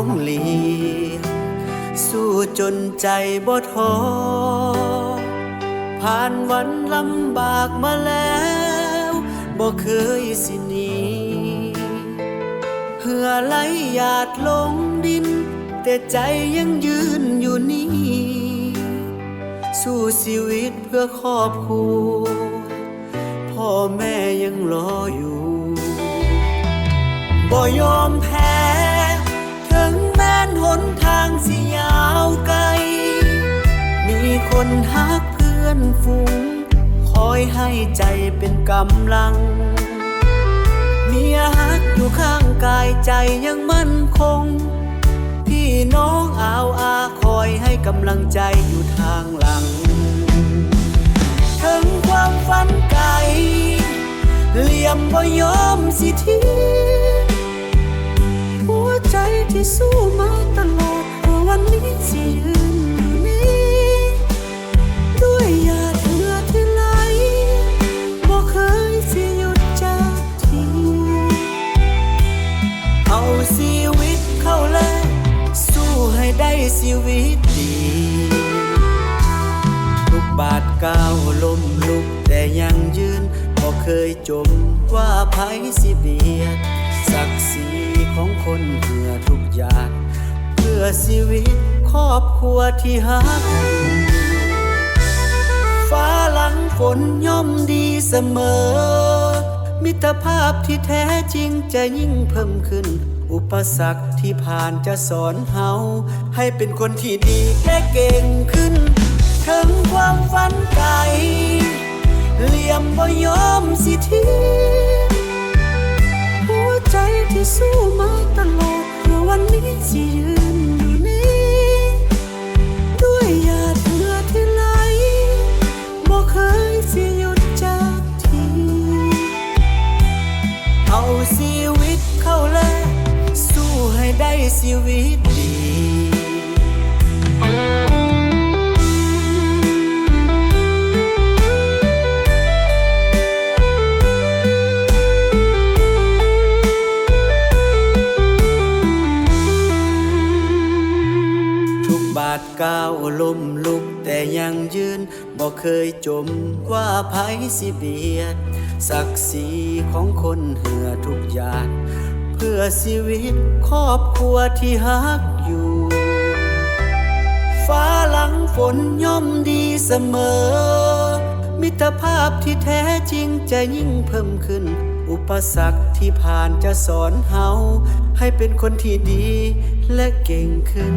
ของเลี สู้จนใจบ่ท้อผ่านวันลำบากมาแล้วบ่เคยสิหนีเหื่อไหลหยาดลงดิน แต่ใจยังยืนอยู่นี่สู้ชีวิตเพื่อครอบครัวพ่อแม่ยังรออยู่บ่ยอมแพ้างสิยาวไกล มีคนฮักเพื่อนฝูง คอยให้ใจเป็นกำลัง เมียฮักอยู่ข้างกายใจยังมั่นคง พี่น้องอาวอาคอยให้กำลังใจอยู่ทางหลัง ถึงความฝันไกลเหลี่ยมบ่ยอมสิทีหัวใจที่สู้มา ชีวิตดี ทุกบาทก้าวล้มลุกแต่ยังยืนบ่เคยจมว่าภัยสิเบียด ศักดิ์ศรีของคนเพื่อทุกอย่างเพื่อชีวิตครอบครัวที่ฮักฟ้าหลังฝนย่อมดีเสมอ มิตรภาพที่แท้จริงจะยิ่งเพิ่มขึ้น อุปสรรคที่ผ่านจะสอนเฮาให้เป็นคนที่ดีและเก่งขึ้น ถึงความฝันไกลเหลี่ยมบ่ยอมสิทีหัวใจที่สู้มาตลอดเพื่อวันนี้สิ ชีวิตดีทุกบาทก้าวล้มลุกแต่ยังยืนบ่เคยจมว่าภัยสิเบียด ศักดิ์ศรีของคนเหือทุกอย่าง เพื่อชีวิตครอบครัวที่ฮักอยู่ ฟ้าหลังฝนย่อมดีเสมอ มิตรภาพที่แท้จริงจะยิ่งเพิ่มขึ้น อุปสรรคที่ผ่านจะสอนเฮาให้เป็นคนที่ดีและเก่งขึ้น